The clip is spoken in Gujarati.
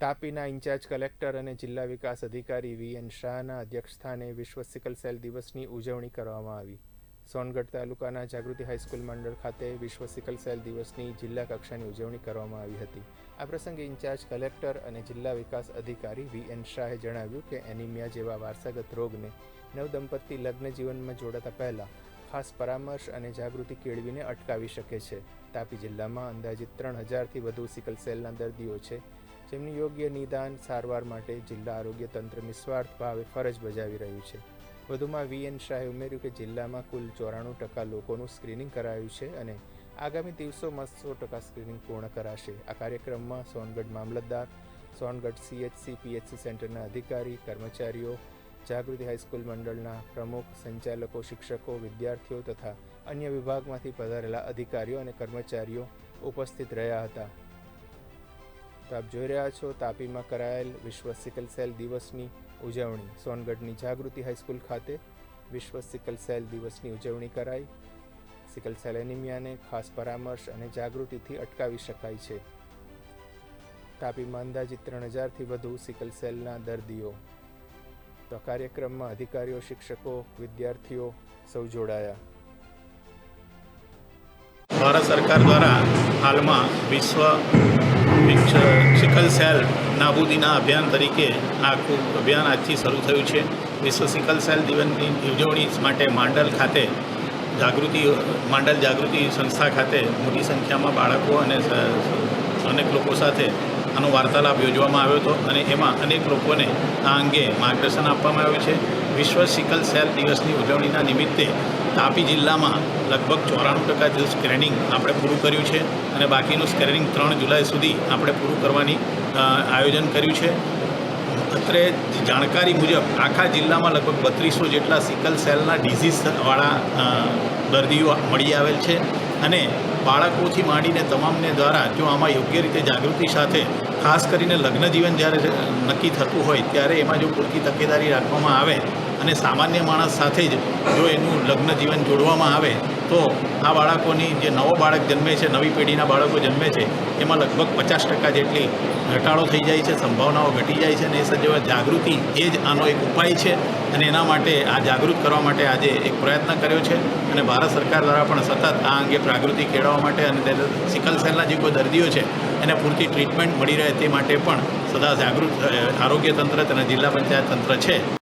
તાપીના ઇન્ચાર્જ કલેક્ટર અને જિલ્લા વિકાસ અધિકારી વી એન શાહના અધ્યક્ષસ્થાને વિશ્વ સિકલ સેલ દિવસની ઉજવણી કરવામાં આવી. સોનગઢ તાલુકાના જાગૃતિ હાઈસ્કૂલ મંડળ ખાતે વિશ્વ સિકલ સેલ દિવસની જિલ્લા કક્ષાની ઉજવણી કરવામાં આવી હતી. આ પ્રસંગે ઇન્ચાર્જ કલેક્ટર અને જિલ્લા વિકાસ અધિકારી વી એન શાહે જણાવ્યું કે એનિમિયા જેવા વારસાગત રોગને નવદંપતિ લગ્ન જીવનમાં જોડાતા પહેલાં ખાસ પરામર્શ અને જાગૃતિ કેળવીને અટકાવી શકે છે. તાપી જિલ્લામાં અંદાજિત ત્રણ હજારથી વધુ સિકલ સેલના દર્દીઓ છે. જેમની યોગ્ય નિદાન સારવાર માટે જિલ્લા આરોગ્ય તંત્ર નિસ્વાર્થ ભાવે ફરજ બજાવી રહ્યું છે. વધુમાં વી એન શાહે ઉમેર્યું કે જિલ્લામાં કુલ ચોરાણું ટકા લોકોનું સ્ક્રીનિંગ કરાયું છે અને આગામી દિવસોમાં સો ટકા સ્ક્રીનિંગ પૂર્ણ કરાશે. આ કાર્યક્રમમાં સોનગઢ મામલતદાર, સોનગઢ સીએચસી પીએચસી સેન્ટરના અધિકારી, કર્મચારીઓ, જાગૃતિ હાઈસ્કૂલ મંડળના પ્રમુખ, સંચાલકો, શિક્ષકો, વિદ્યાર્થીઓ તથા અન્ય વિભાગમાંથી પધારેલા અધિકારીઓ અને કર્મચારીઓ ઉપસ્થિત રહ્યા હતા. તો આપ જોઈ રહ્યા છો તાપીમાં કરાયેલ વિશ્વ સિકલ સેલ દિવસની ઉજવણી. સોનગઢની જાગૃતિ હાઈસ્કૂલ ખાતે વિશ્વ સિકલ સેલ દિવસની ઉજવણી કરાઈ. સિકલ સેલ એનિમિયાને ખાસ પરામર્શ અને જાગૃતિથી અટકાવી શકાય છે. તાપીમાં અંદાજિત ત્રણ હજારથી વધુ સિકલ સેલના દર્દીઓ. તો કાર્યક્રમમાં અધિકારીઓ, શિક્ષકો, વિદ્યાર્થીઓ સૌ જોડાયા. ભારત સરકાર દ્વારા હાલમાં વિશ્વ સિકલ સેલ નાબૂદીના અભિયાન તરીકે આખું અભિયાન આજથી શરૂ થયું છે. વિશ્વ સિકલ સેલ દિવસની ઉજવણી માટે માંડલ ખાતે જાગૃતિ, માંડલ જાગૃતિ સંસ્થા ખાતે મોટી સંખ્યામાં બાળકો અને અનેક લોકો સાથે આનો વાર્તાલાપ યોજવામાં આવ્યો હતો અને એમાં અનેક લોકોને આ અંગે માર્ગદર્શન આપવામાં આવ્યું છે. વિશ્વ સિકલ સેલ દિવસની ઉજવણીના નિમિત્તે તાપી જિલ્લામાં લગભગ ચોરાણું ટકા જેવું સ્ક્રેનિંગ આપણે પૂરું કર્યું છે અને બાકીનું સ્ક્રેનિંગ ત્રણ જુલાઈ સુધી આપણે પૂરું કરવાની આયોજન કર્યું છે. અત્રે જાણકારી મુજબ આખા જિલ્લામાં લગભગ બત્રીસો જેટલા સિકલ સેલના ડિઝીઝવાળા દર્દીઓ મળી આવેલ છે અને બાળકોથી માંડીને તમામને દ્વારા જો આમાં યોગ્ય રીતે જાગૃતિ સાથે ખાસ કરીને લગ્ન જીવન જ્યારે નક્કી થતું હોય ત્યારે એમાં જો પૂરતી તકેદારી રાખવામાં આવે અને સામાન્ય માણસ સાથે જ જો એનું લગ્ન જીવન જોડવામાં આવે, તો આ બાળકોની જે નવો બાળક જન્મે છે, નવી પેઢીના બાળકો જન્મે છે, એમાં લગભગ પચાસ ટકા જેટલી ઘટાડો થઈ જાય છે, સંભાવનાઓ ઘટી જાય છે અને એ સજ્જવા જાગૃતિ એ જ આનો એક ઉપાય છે અને એના માટે આ જાગૃત કરવા માટે આજે એક પ્રયત્ન કર્યો છે અને ભારત સરકાર દ્વારા પણ સતત આ અંગે જાગૃતિ કેળવવા માટે અને સિકલ સેલના જે કોઈ દર્દીઓ છે એને પૂરતી ટ્રીટમેન્ટ મળી રહે તે માટે પણ સદા જાગૃત આરોગ્ય તંત્ર અને જિલ્લા પંચાયત તંત્ર છે.